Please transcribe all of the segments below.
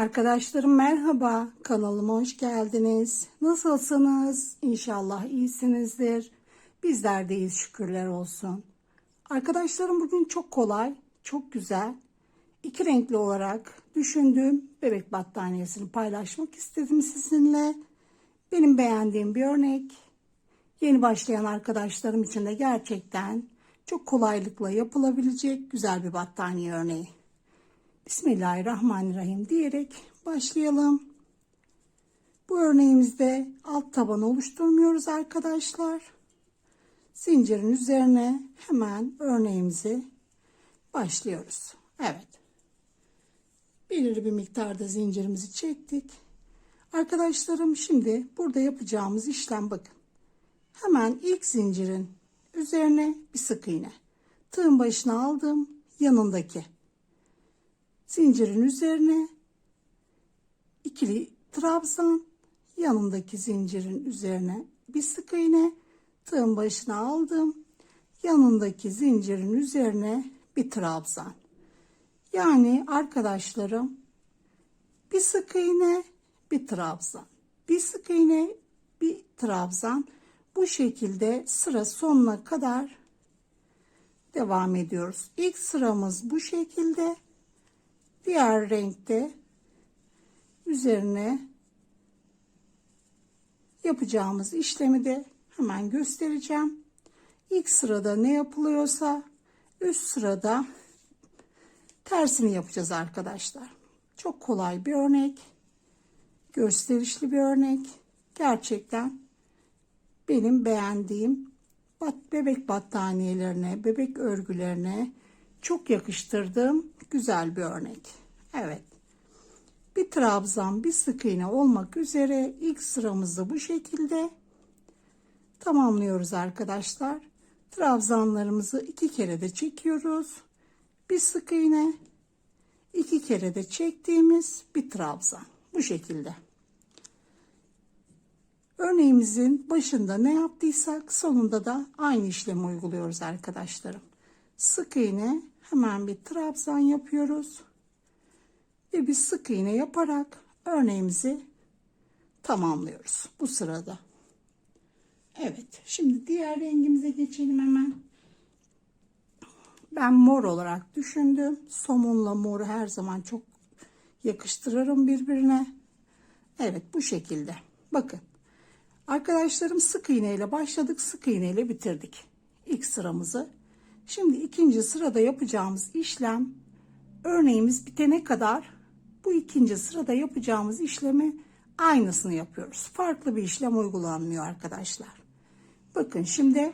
Arkadaşlarım merhaba, kanalıma hoş geldiniz. Nasılsınız? İnşallah iyisinizdir. Bizler de iyiyiz şükürler olsun. Arkadaşlarım bugün çok kolay, çok güzel, iki renkli olarak düşündüğüm bebek battaniyesini paylaşmak istedim sizinle. Benim beğendiğim bir örnek. Yeni başlayan arkadaşlarım için de gerçekten çok kolaylıkla yapılabilecek güzel bir battaniye örneği. Bismillahirrahmanirrahim diyerek başlayalım. Bu örneğimizde alt tabanı oluşturmuyoruz arkadaşlar. Zincirin üzerine hemen örneğimizi başlıyoruz. Evet. Belirli bir miktarda zincirimizi çektik. Arkadaşlarım şimdi burada yapacağımız işlem bakın. Hemen ilk zincirin üzerine bir sık iğne. Tığın başına aldım yanındaki zincirin üzerine. İkili trabzan. Yanındaki zincirin üzerine bir sık iğne. Tığın başına aldım. Yanındaki zincirin üzerine bir trabzan. Yani arkadaşlarım bir sık iğne bir trabzan. Bir sık iğne bir trabzan. Bu şekilde sıra sonuna kadar devam ediyoruz. İlk sıramız bu şekilde diğer renkte üzerine yapacağımız işlemi de hemen göstereceğim. İlk sırada ne yapılıyorsa üst sırada tersini yapacağız arkadaşlar. Çok kolay bir örnek. Gösterişli bir örnek. Gerçekten benim beğendiğim bebek battaniyelerine, bebek örgülerine çok yakıştırdığım güzel bir örnek. Evet. Bir trabzan, bir sık iğne olmak üzere ilk sıramızı bu şekilde tamamlıyoruz arkadaşlar. Trabzanlarımızı iki kere de çekiyoruz. Bir sık iğne, iki kere de çektiğimiz bir trabzan. Bu şekilde. Örneğimizin başında ne yaptıysak sonunda da aynı işlemi uyguluyoruz arkadaşlarım. Sık iğne hemen bir trabzan yapıyoruz. Ve bir sık iğne yaparak örneğimizi tamamlıyoruz bu sırada. Evet şimdi diğer rengimize geçelim hemen. Ben mor olarak düşündüm. Somunla moru her zaman çok yakıştırırım birbirine. Evet bu şekilde. Bakın. Arkadaşlarım sık iğne ile başladık. Sık iğne ile bitirdik. İlk sıramızı. Şimdi ikinci sırada yapacağımız işlem örneğimiz bitene kadar bu ikinci sırada yapacağımız işlemi aynısını yapıyoruz. Farklı bir işlem uygulanmıyor arkadaşlar. Bakın şimdi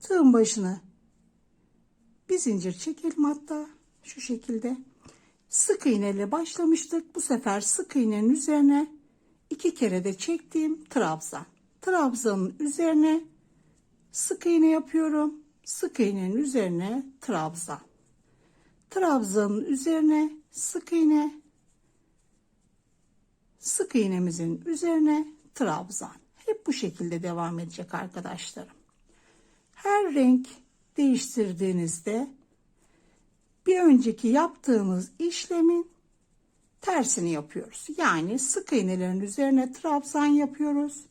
tığın başını bir zincir çekelim hatta şu şekilde. Sık iğne ile başlamıştık. Bu sefer sık iğnenin üzerine iki kere de çektiğim trabzan. Trabzanın üzerine sık iğne yapıyorum. Sık iğnenin üzerine trabzan. Trabzanın üzerine sık iğne. Sık iğnemizin üzerine trabzan. Hep bu şekilde devam edecek arkadaşlarım. Her renk değiştirdiğinizde bir önceki yaptığımız işlemin tersini yapıyoruz. Yani sık iğnelerin üzerine trabzan yapıyoruz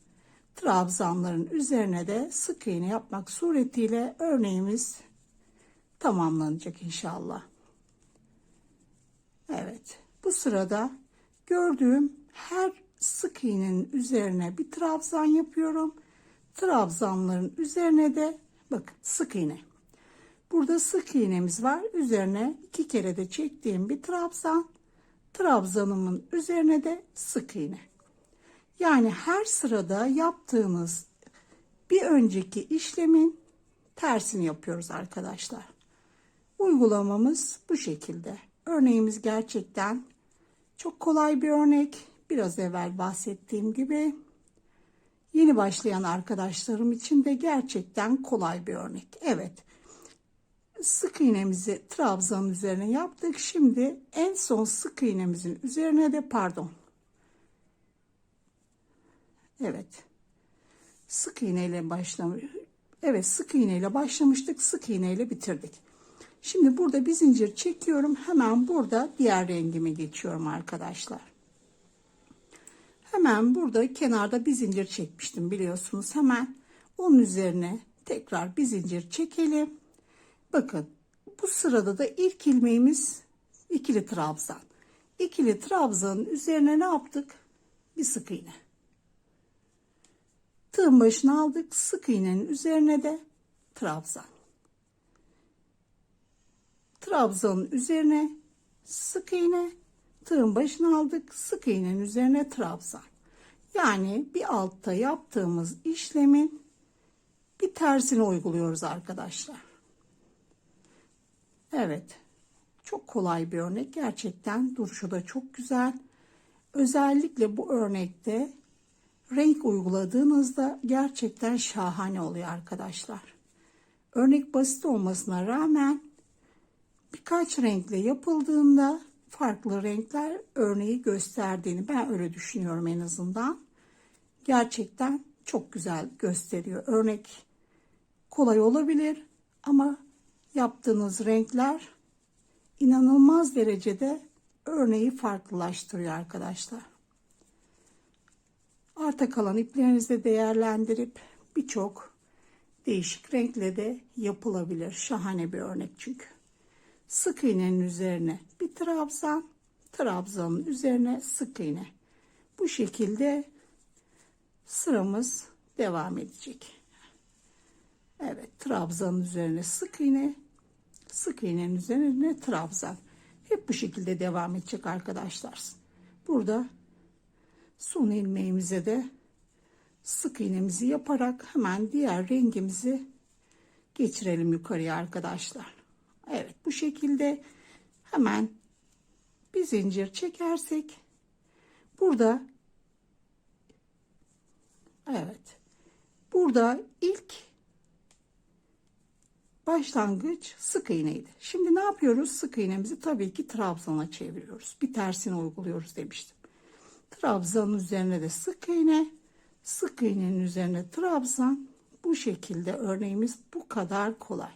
trabzanların üzerine de sık iğne yapmak suretiyle örneğimiz tamamlanacak inşallah. Evet bu sırada gördüğüm her sık iğnenin üzerine bir trabzan yapıyorum. Trabzanların üzerine de bakın sık iğne. Burada sık iğnemiz var. Üzerine iki kere de çektiğim bir trabzan. Trabzanımın üzerine de sık iğne. Yani her sırada yaptığımız bir önceki işlemin tersini yapıyoruz arkadaşlar. Uygulamamız bu şekilde. Örneğimiz gerçekten çok kolay bir örnek. Biraz evvel bahsettiğim gibi yeni başlayan arkadaşlarım için de gerçekten kolay bir örnek. Evet. Sık iğnemizi trabzanın üzerine yaptık. Şimdi en son sık iğnemizin üzerine de pardon Evet. Sık iğneyle başlamış. Evet sık iğneyle başlamıştık. Sık iğneyle bitirdik. Şimdi burada bir zincir çekiyorum. Hemen burada diğer rengime geçiyorum arkadaşlar. Hemen burada kenarda bir zincir çekmiştim biliyorsunuz. Hemen onun üzerine tekrar bir zincir çekelim. Bakın bu sırada da ilk ilmeğimiz ikili trabzan. İkili trabzanın üzerine ne yaptık? Bir sık iğne. Tığın başına aldık. Sık iğnenin üzerine de trabzan. Trabzanın üzerine sık iğne. Tığın başına aldık. Sık iğnenin üzerine trabzan. Yani bir altta yaptığımız işlemin bir tersini uyguluyoruz arkadaşlar. Evet. Çok kolay bir örnek. Gerçekten duruşu da çok güzel. Özellikle bu örnekte renk uyguladığınızda gerçekten şahane oluyor arkadaşlar. Örnek basit olmasına rağmen birkaç renkle yapıldığında farklı renkler örneği gösterdiğini ben öyle düşünüyorum en azından. Gerçekten çok güzel gösteriyor. Örnek kolay olabilir ama yaptığınız renkler inanılmaz derecede örneği farklılaştırıyor arkadaşlar. Arta kalan iplerinizi değerlendirip birçok değişik renkle de yapılabilir. Şahane bir örnek çünkü. Sık iğnenin üzerine bir trabzan, trabzanın üzerine sık iğne. Bu şekilde sıramız devam edecek. Evet, trabzanın üzerine sık iğne, sık iğnenin üzerine trabzan. Hep bu şekilde devam edecek arkadaşlar. Burada son ilmeğimize de sık iğnemizi yaparak hemen diğer rengimizi geçirelim yukarıya arkadaşlar. Evet bu şekilde hemen bir zincir çekersek burada evet burada ilk başlangıç sık iğneydi. Şimdi ne yapıyoruz? Sık iğnemizi tabii ki trabzana çeviriyoruz. Bir tersini uyguluyoruz demiştim. Trabzanın üzerine de sık iğne, sık iğnenin üzerine trabzan. Bu şekilde örneğimiz bu kadar kolay.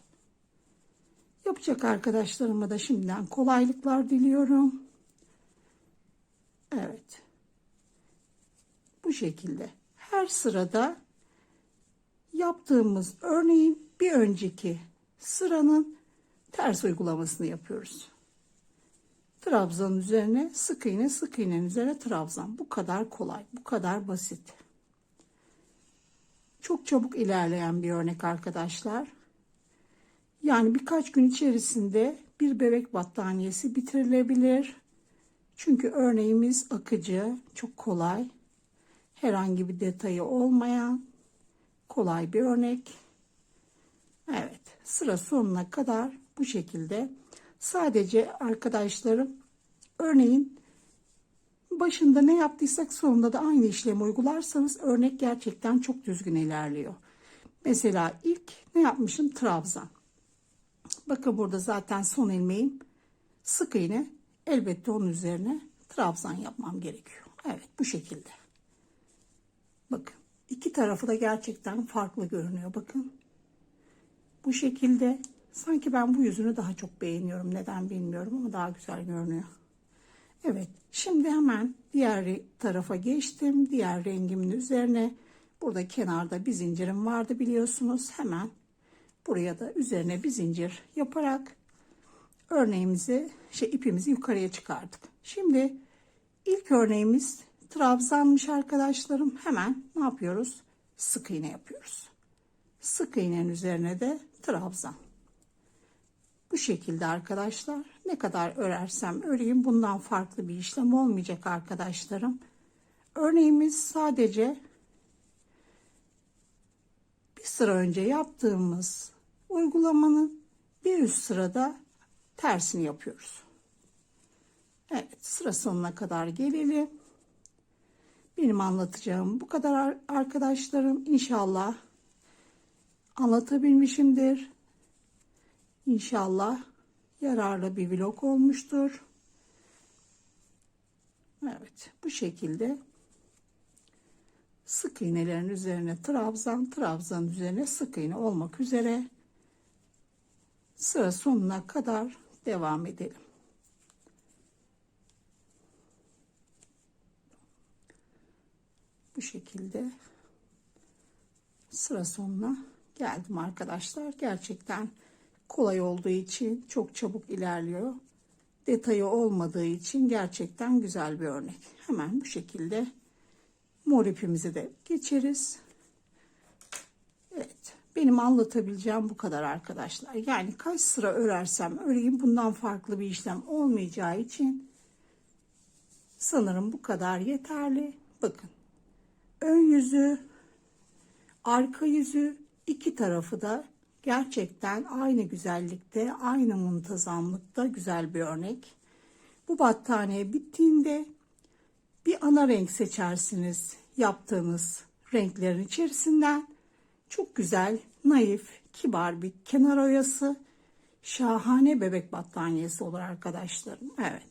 Yapacak arkadaşlarıma da şimdiden kolaylıklar diliyorum. Evet. Bu şekilde her sırada yaptığımız örneğin bir önceki sıranın ters uygulamasını yapıyoruz. Trabzanın üzerine sık iğne, sık iğnenin üzerine trabzan. Bu kadar kolay, bu kadar basit. Çok çabuk ilerleyen bir örnek arkadaşlar. Yani birkaç gün içerisinde bir bebek battaniyesi bitirilebilir. Çünkü örneğimiz akıcı, çok kolay. Herhangi bir detayı olmayan kolay bir örnek. Evet, sıra sonuna kadar bu şekilde. Sadece arkadaşlarım örneğin başında ne yaptıysak sonunda da aynı işlemi uygularsanız örnek gerçekten çok düzgün ilerliyor. Mesela ilk ne yapmışım? Trabzan. Bakın burada zaten son ilmeğim sık iğne. Elbette onun üzerine trabzan yapmam gerekiyor. Evet bu şekilde. Bakın iki tarafı da gerçekten farklı görünüyor. Bakın bu şekilde sanki ben bu yüzünü daha çok beğeniyorum. Neden bilmiyorum ama daha güzel görünüyor. Evet şimdi hemen diğer tarafa geçtim. Diğer rengimin üzerine burada kenarda bir zincirim vardı biliyorsunuz. Hemen Buraya da üzerine bir zincir yaparak örneğimizi, şey ipimizi yukarıya çıkardık. Şimdi ilk örneğimiz trabzanmış arkadaşlarım. Hemen ne yapıyoruz? Sık iğne yapıyoruz. Sık iğnenin üzerine de trabzan. Bu şekilde arkadaşlar ne kadar örersem öreyim bundan farklı bir işlem olmayacak arkadaşlarım. Örneğimiz sadece bir sıra önce yaptığımız uygulamanın bir üst sırada tersini yapıyoruz. Evet sıra sonuna kadar gelelim. Benim anlatacağım bu kadar arkadaşlarım. İnşallah anlatabilmişimdir. İnşallah yararlı bir vlog olmuştur. Evet bu şekilde sık iğnelerin üzerine trabzan, trabzan üzerine sık iğne olmak üzere sıra sonuna kadar devam edelim. Bu şekilde sıra sonuna geldim arkadaşlar. Gerçekten kolay olduğu için çok çabuk ilerliyor. Detayı olmadığı için gerçekten güzel bir örnek. Hemen bu şekilde mor ipimizi de geçeriz. Evet. Benim anlatabileceğim bu kadar arkadaşlar. Yani kaç sıra örersem öreyim bundan farklı bir işlem olmayacağı için sanırım bu kadar yeterli. Bakın. Ön yüzü, arka yüzü iki tarafı da gerçekten aynı güzellikte, aynı muntazamlıkta güzel bir örnek. Bu battaniye bittiğinde bir ana renk seçersiniz yaptığınız renklerin içerisinden. Çok güzel, naif, kibar bir kenar oyası. Şahane bebek battaniyesi olur arkadaşlarım. Evet.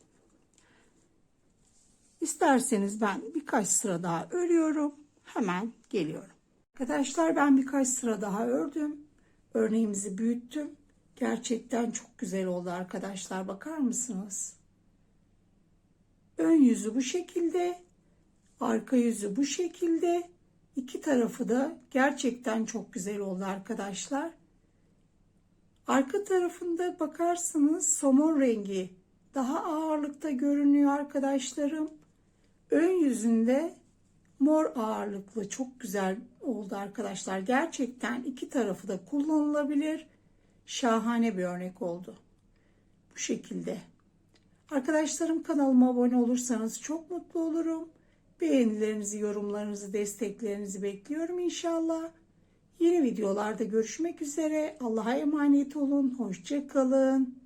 İsterseniz ben birkaç sıra daha örüyorum. Hemen geliyorum. Arkadaşlar ben birkaç sıra daha ördüm. Örneğimizi büyüttüm. Gerçekten çok güzel oldu arkadaşlar. Bakar mısınız? Ön yüzü bu şekilde. Arka yüzü bu şekilde. İki tarafı da gerçekten çok güzel oldu arkadaşlar. Arka tarafında bakarsanız somon rengi daha ağırlıkta görünüyor arkadaşlarım. Ön yüzünde mor ağırlıklı çok güzel oldu arkadaşlar. Gerçekten iki tarafı da kullanılabilir. Şahane bir örnek oldu. Bu şekilde. Arkadaşlarım kanalıma abone olursanız çok mutlu olurum. Beğenilerinizi, yorumlarınızı, desteklerinizi bekliyorum inşallah. Yeni videolarda görüşmek üzere. Allah'a emanet olun. Hoşça kalın.